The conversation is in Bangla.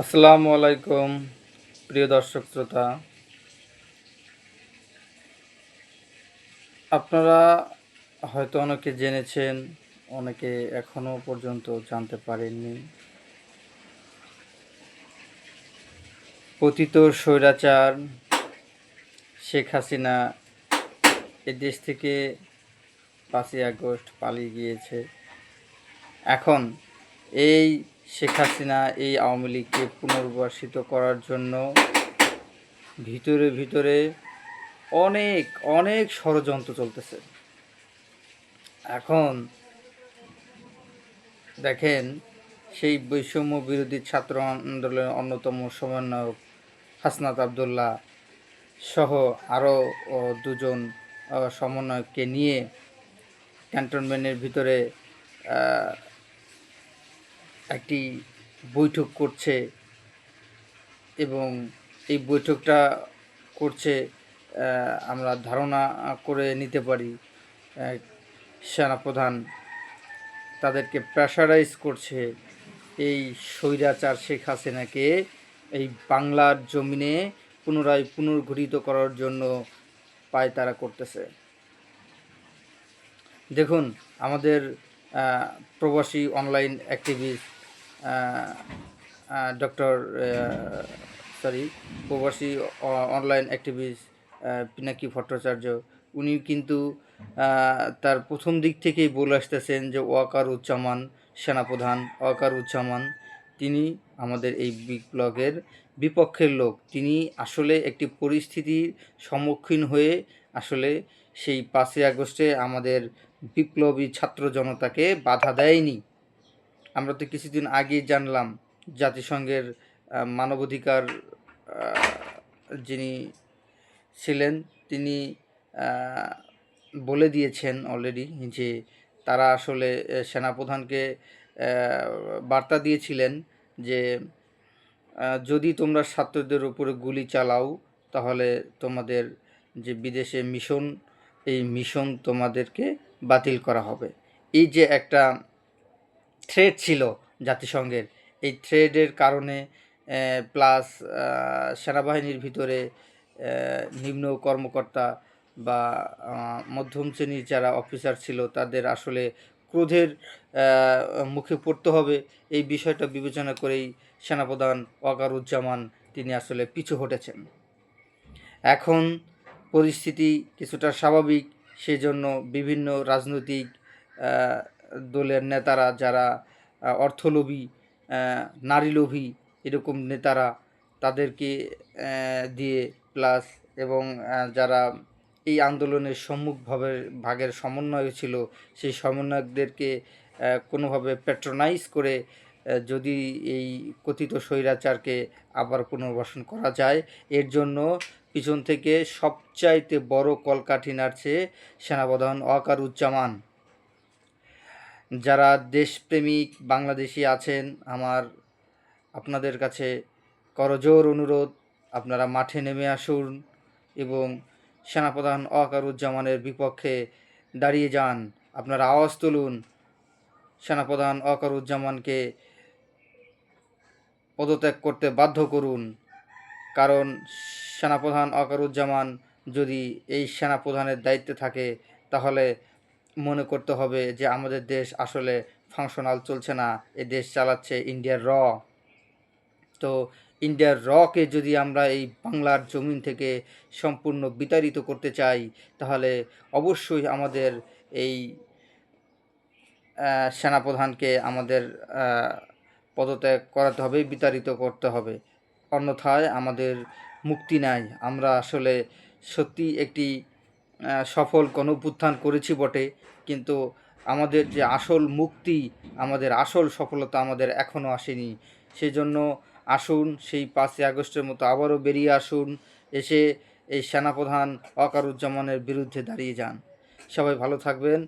আসসালামু আলাইকুম, প্রিয় দর্শক শ্রোতা। আপনারা হয়তো অনেকে জেনেছেন, অনেকে এখনও পর্যন্ত জানতে পারেননি। পতিত স্বৈরাচার শেখ হাসিনা এ দেশ থেকে পাঁচই আগস্ট পালিয়ে গিয়েছে। এখন এই শেখ হাসিনা এই আওয়ামী লীগকে পুনর্বাসিত করার জন্য ভিতরে ভিতরে অনেক অনেক ষড়যন্ত্র চলতেছে। এখন দেখেন, সেই বৈষম্য বিরোধী ছাত্র আন্দোলনের অন্যতম সমন্বয়ক হাসনাত আবদুল্লাহ সহ আরও দুজন সমন্বয়ককে নিয়ে ক্যান্টনমেন্টের ভিতরে একটি বৈঠক করছে এবং এই বৈঠকটা করছে আমরা ধারণা করে নিতে পারি সেনাপ্রধান তাদেরকে প্রেশারাইজ করছে এই স্বৈরাচার শেখ হাসিনাকে এই বাংলার জমিনে পুনরায় পুনর্গঠিত করার জন্য পায় তারা করতেছে। দেখুন, আমাদের প্রবাসী অনলাইন অ্যাক্টিভিস্ট ডক্টর সরি প্রবাসী অনলাইন অ্যাক্টিভিস্ট পিনাকি ভট্টাচার্য উনি কিন্তু তার প্রথম দিক থেকেই বলে আসতেছেন যে ওয়াকার উজ্জামান সেনাপ্রধান ওয়াকার উজ্জামান তিনি আমাদের এই বিপ্লবের বিপক্ষের লোক। তিনি আসলে একটি পরিস্থিতির সম্মুখীন হয়ে আসলে সেই পাঁচই আগস্টে আমাদের বিপ্লবী ছাত্র জনতাকে বাধা দেয়নি। আমরা তো কিছুদিন আগেই জানলাম জাতিসংঘের মানবাধিকার যিনি ছিলেন, তিনি বলে দিয়েছেন অলরেডি যে তারা আসলে সেনাপ্রধানকে বার্তা দিয়েছিলেন যে যদি তোমরা ছাত্রদের উপরে গুলি চালাও, তাহলে তোমাদের যে বিদেশে মিশন, এই মিশন তোমাদেরকে বাতিল করা হবে। এই যে একটা থ্রেড ছিল জাতিসংঘের। এই থ্রেডের কারণে প্লাস সেনাবাহিনীর ভিতরে নিম্ন কর্মকর্তা বা মধ্যম শ্রেণির যারা অফিসার ছিল তাদের আসলে ক্রোধের মুখে পড়তে হবে। এই বিষয়টা বিবেচনা করেই সেনাপ্রধান ওয়াকারুজ্জামান তিনি আসলে পিছু হটেছেন। এখন পরিস্থিতি কিছুটা স্বাভাবিক, সেজন্য বিভিন্ন রাজনৈতিক দলের নেতারা যারা অর্থলোভী নারীলোভী এরকম নেতারা তাদেরকে দিয়ে প্লাস এবং যারা এই আন্দোলনের সম্মুখভাবে ভাগের সমন্বয় ছিল সেই সমন্বয়কদেরকে কোনোভাবে প্যাট্রোনাইজ করে যদি এই কথিত স্বৈরাচারকে আবার পুনর্বাসন করা যায়, এর জন্য পিছন থেকে সবচাইতে বড় কলকাঠি নাড়ছে সেনাপ্রধান ওয়াকারুজ্জামান। যারা দেশপ্রেমিক বাংলাদেশি আছেন, আমার আপনাদের কাছে করজোর অনুরোধ, আপনারা মাঠে নেমে আসুন এবং সেনাপ্রধান অকারুজ্জামানের বিপক্ষে দাঁড়িয়ে যান। আপনারা আওয়াজ তুলুন। সেনাপ্রধান অকারুজ্জামানকে পদত্যাগ করতে বাধ্য করুন। কারণ সেনাপ্রধান অকারুজ্জামান যদি এই সেনাপ্রধানের দায়িত্বে থাকে, তাহলে মনে করতে হবে যে আমাদের দেশ আসলে ফাংশনাল চলছে না, এ দেশ চালাচ্ছে ইন্ডিয়ার র। তো ইন্ডিয়ার রকে যদি আমরা এই বাংলার জমিন থেকে সম্পূর্ণ বিতাড়িত করতে চাই, তাহলে অবশ্যই আমাদের এই সেনাপ্রধানকে আমাদের পদত্যাগ করাতে হবে, বিতাড়িত করতে হবে। অন্যথায় আমাদের মুক্তি নাই। আমরা আসলে সত্যি একটি সফল গণপুত্থান করেছি বটে, কিন্তু আমাদের যে আসল মুক্তি, আমাদের আসল সফলতা আমাদের এখনও আসেনি। সেজন্য আসুন, সেই পাঁচই আগস্টের মতো আবারও বেরিয়ে আসুন, এসে এই সেনাপ্রধান অকারুজ্জামানের বিরুদ্ধে দাঁড়িয়ে যান। সবাই ভালো থাকবেন।